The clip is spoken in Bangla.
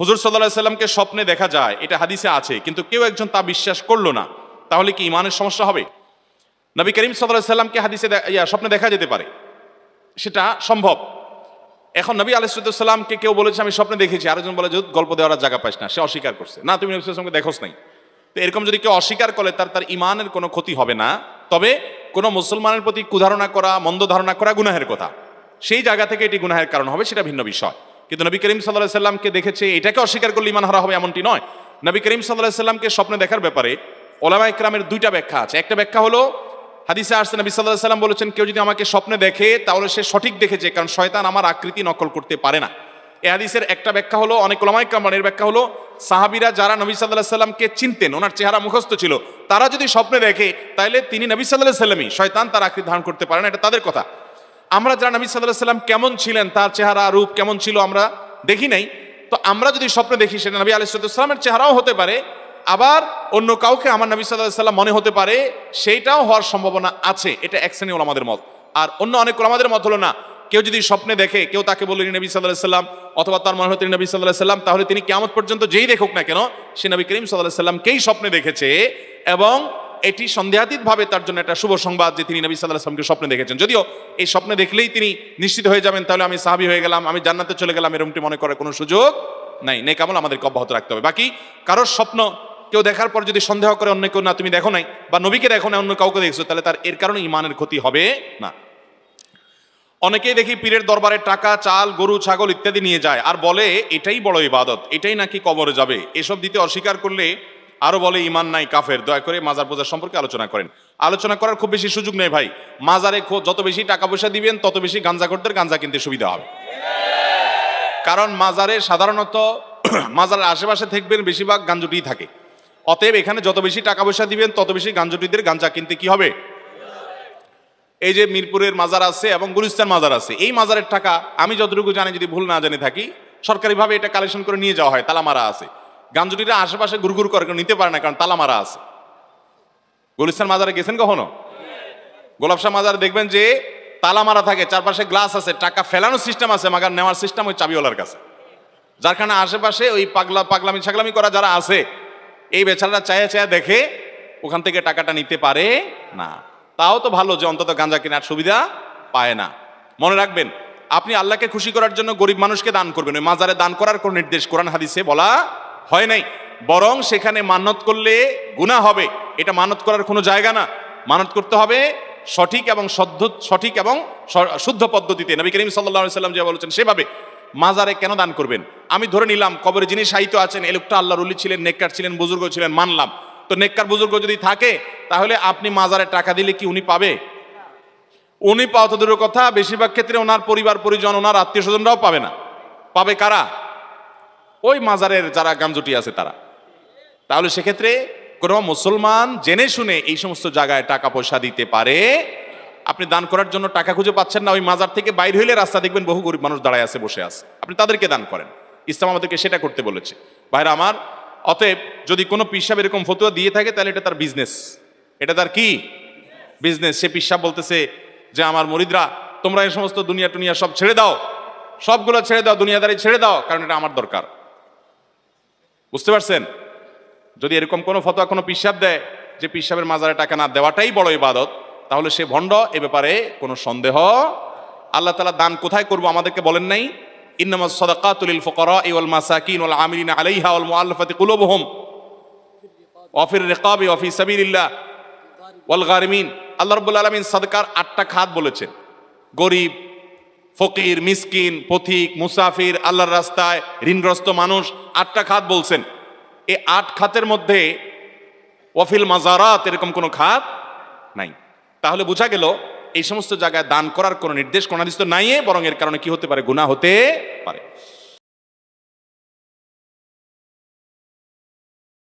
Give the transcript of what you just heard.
হুজুর সাল্লাহ সাল্লামকে স্বপ্নে দেখা যায় এটা হাদিসে আছে কিন্তু কেউ একজন তা বিশ্বাস করল না তাহলে কি ইমানের সমস্যা হবে? নবী করিম সাল্লাহ সাল্লামকে হাদিসে ইয়া, স্বপ্নে দেখা যেতে পারে। সেটা সম্ভব। এখন নবী আলাইসালামকে কেউ বলেছে আমি স্বপ্নে দেখেছি। আরেকজন বলে যে গল্প দেওয়ার জায়গা পাস না। সে অস্বীকার করছে। না তুমি নবী সাল্লামকে দেখোস নাই। তো এরকম যদি কেউ অস্বীকার করে তার তার ইমানের কোনো ক্ষতি হবে না। তবে কোনো মুসলমানের প্রতি কুধারণা করা মন্দ ধারণা করা গুনাহের কথা। সেই জায়গা থেকে এটি গুনাহের কারণ হবে সেটা ভিন্ন বিষয়। কিন্তু নবী করিম সাল্লাহ সাল্লামকে দেখেছে, এটাকে অস্বীকার করলে ইমান হারা হবে এমনটি নয়। নবী করিম সাল্লাহ সাল্লামকে স্বপ্নে দেখার ব্যাপারে ওলামা ইকরামের দুইটা ব্যাখ্যা আছে। একটা ব্যাখ্যা হলো, হাদিসে আসছে নবী সাল্লাহ সাল্লাম বলেছেন, কেউ যদি আমাকে স্বপ্নে দেখে, তাহলে সে সঠিক দেখেছে, কারণ শয়তান আমার আকৃতি নকল করতে পারে না। এ হাদিসের একটা ব্যাখ্যা হলো, অনেক ওলামাই কামানের ব্যাখ্যা হলো, সাহাবিরা যারা নবী সাল্লাহ সাল্লামকে চিনতেন, ওনার চেহারা মুখস্থ ছিল, তারা যদি স্বপ্নে দেখে তাহলে তিনি নবী সাল্লাহ সাল্লামই, শয়তান তার আকৃতি ধারণ করতে পারে না, এটা তাদের কথা। আমরা যারা নবী সাল্লাহ সাল্লাম কেমন ছিলেন, তার চেহারা, রূপ কেমন ছিল আমরা দেখি নাই। তো আমরা যদি স্বপ্নে দেখি সেটা নবী আলাইসালামের চেহারাও হতে পারে, আবার অন্য কাউকে আমার নবী সাল্লাহ সাল্লাম মনে হতে পারে, সেইটাও হওয়ার সম্ভাবনা আছে। এটা এক শ্রেণি ওলামাদের মত। আর অন্য অনেক ওলামাদের মত হলো না, কেউ যদি স্বপ্নে দেখে, কেউ তাকে বললেন নবী সাল্লাহ সাল্লাম, অথবা তার মনে হতে নবী সাল্লাহ সাল্লাম, তাহলে তিনি কেমন পর্যন্ত যেই দেখুক না কেন, সে নবী করিম সাল্লাহ সাল্লামকেই স্বপ্নে দেখেছে এবং এটি সন্দেহাতীত ভাবে তার জন্য একটা শুভ সংবাদ যে তিনি নবী সাল্লাহ সাল্লামকে স্বপ্নে দেখেছেন। যদিও এই স্বপ্নে দেখলেই তিনি নিশ্চিত হয়ে যাবেন, তাহলে আমি সাহাবি হয়ে গেলাম, আমি জান্নাতে চলে গেলাম এরকমটি মনে করার কোনো সুযোগ নাই। নেই কেমন আমাদেরকে অব্যাহত রাখতে হবে। বাকি কারোর স্বপ্ন কেউ দেখার পর যদি সন্দেহ করে অন্য কেউ, না, তুমি দেখো নাই, বা নবীকে দেখো না অন্য কাউকে দেখছ, তাহলে তার এর কারণে ইমানের ক্ষতি হবে না। অনেকেই দেখি পীরের দরবারে টাকা, চাল, গরু, ছাগল ইত্যাদি নিয়ে যায়, আর বলে, এটাই বড় ইবাদত, এটাই নাকি কবরে যাবে? এসব দিতে অস্বীকার করলে আরও বলে, ইমান নাই কাফের। দয়া করে মাজার পূজার সম্পর্কে আলোচনা করেন। আলোচনা করার খুব বেশি সুযোগ নেই ভাই। মাজারে যত বেশি টাকা পয়সা দিবেন, তত বেশি গাঞ্জা করতে গাঞ্জা কিনতে সুবিধা হবে। কারণ মাজারে সাধারণত মাজারের আশেপাশে থাকবেন বেশিরভাগ গাঞ্জুটি থাকে। অতএব এখানে যত বেশি টাকা পয়সা দিবেন, তত বেশি গাঞ্জুটিদের গাঞ্জা কিনতে কি হবে? এই যে মিরপুরের মাজার আছে এবং গুলিস্তান মাজার আছে, এই মাজারের টাকা আমি যতটুকু জানি, যদি ভুল না জেনে থাকি, সরকারিভাবে এটা কালেকশন করে নিয়ে যাওয়া হয়, তালামারা আছে। গাঞ্জুটিরা আশেপাশে গুরগুর করে নিতে পারে না, কারণ তালামারা আছে। গুলিস্তান মাজারে গেছেন কখনো? গোলাপশাহ মাজারে দেখবেন যে তালা মারা থাকে, চারপাশে গ্লাস আছে, টাকা ফেলানোর সিস্টেম আছে, মাগার নেওয়ার সিস্টেম ওই চাবিওয়ালার কাছে। যার কারণে আশেপাশে ওই পাগলা, পাগলামি ছাগলামি করা যারা আছে, এই বেচারারা চায়া চায়া দেখে ওখান থেকে টাকাটা নিতে পারে না। তাও তো ভালো যে অন্তত গাঁজা কেনার সুবিধা পায় না। মনে রাখবেন, আপনি আল্লাহকে খুশি করার জন্য গরিব মানুষকে দান করবেন, ওই মাজারে দান করার কোন নির্দেশ কোরআন হাদিসে বলা হয় নাই। বরং সেখানে মানত করলে গুনাহ হবে। এটা মানত করার কোনো জায়গা না। মানত করতে হবে সঠিক এবং সদ্য, সঠিক এবং শুদ্ধ পদ্ধতিতে। নবী করিম সাল্লাহ সাল্লাম যে বলেছেন, সেভাবে মাজারে কেন দান করবেন? আমি ধরে নিলাম, কবরে যিনি সাহিত্য আছেন এ লোকটা আল্লাহর উলি ছিলেন, নেককার ছিলেন, বুজুর্গ ছিলেন, মানলাম। তো নেককার বুজুর্গ যদি থাকে, তাহলে আপনি মাজারে টাকা দিলে কি উনি পাবে? উনি পাওয়া তো দূরের কথা, বেশিরভাগ ক্ষেত্রে ওনার পরিবার, পরিজন, ওনার আত্মীয় স্বজনরাও পাবে না। পাবে কারা? ওই মাজারের যারা গামজুটি আছে তারা। তাহলে সেক্ষেত্রে কোনো মুসলমান জেনে শুনে এই সমস্ত জায়গায় টাকা পয়সা দিতে পারে। আপনি দান করার জন্য টাকা খুঁজে পাচ্ছেন না, ওই মাজার থেকে বাইরে হইলে রাস্তা দেখবেন বহু গরিব মানুষ দাঁড়ায় আছে, বসে আছে। আপনি তাদেরকে দান করেন। ইসলাম আমাদেরকে সেটা করতে বলেছে। ভাইরা আমার, অতএব যদি কোনো পিসাব এরকম ফতুয়া দিয়ে থাকে, তাহলে এটা তার বিজনেস এটা তার কি? বিজনেস সে পিসাব বলতেছে যে, আমার মরিদরা, তোমরা এই সমস্ত দুনিয়া টুনিয়া সব ছেড়ে দাও। সবগুলো ছেড়ে দাও, দুনিয়াদারি ছেড়ে দাও, কারণ এটা আমার দরকার। বুঝতে পারছেন? যদি এরকম কোনো ফতোয়া কোনো পিসাব দেয় যে পিসাবের মাজারে টাকা না দেওয়াটাই বড় ইবাদত, তাহলে সে ভণ্ড, এ ব্যাপারে কোনো সন্দেহ আল্লাহ তালা দান কোথায় করব আমাদেরকে বলেন নাই? ইন্নামা সদাকাতুল ফকরা ইওয়াল মাসাকিন ওয়াল আমিলিন আলাইহা ওয়াল মুআল্লাফাতি কুলুবুহুম। ওয়াফির রিকাবি ওয়াফি সাবিলিল্লাহ ওয়াল গারিমিন। আল্লাহ রাব্বুল আলামিন সাদকার আটটা খাত বলেছেন। গরিব ফকির, মিসকিন, পথিক, মুসাফির, আল্লাহর রাস্তায় ঋণগ্রস্ত মানুষ আটটা খাত বলছেন। এই আট খাতের মধ্যে ওয়াফিল মাজারাত এরকম কোনো খাত নাই। তাহলে বোঝা গেল এই সমস্ত জায়গায় দান করার কোনো নির্দেশ, কোনো তো নাই বরং এর কারণে কি হতে পারে? গুনাহ হতে পারে।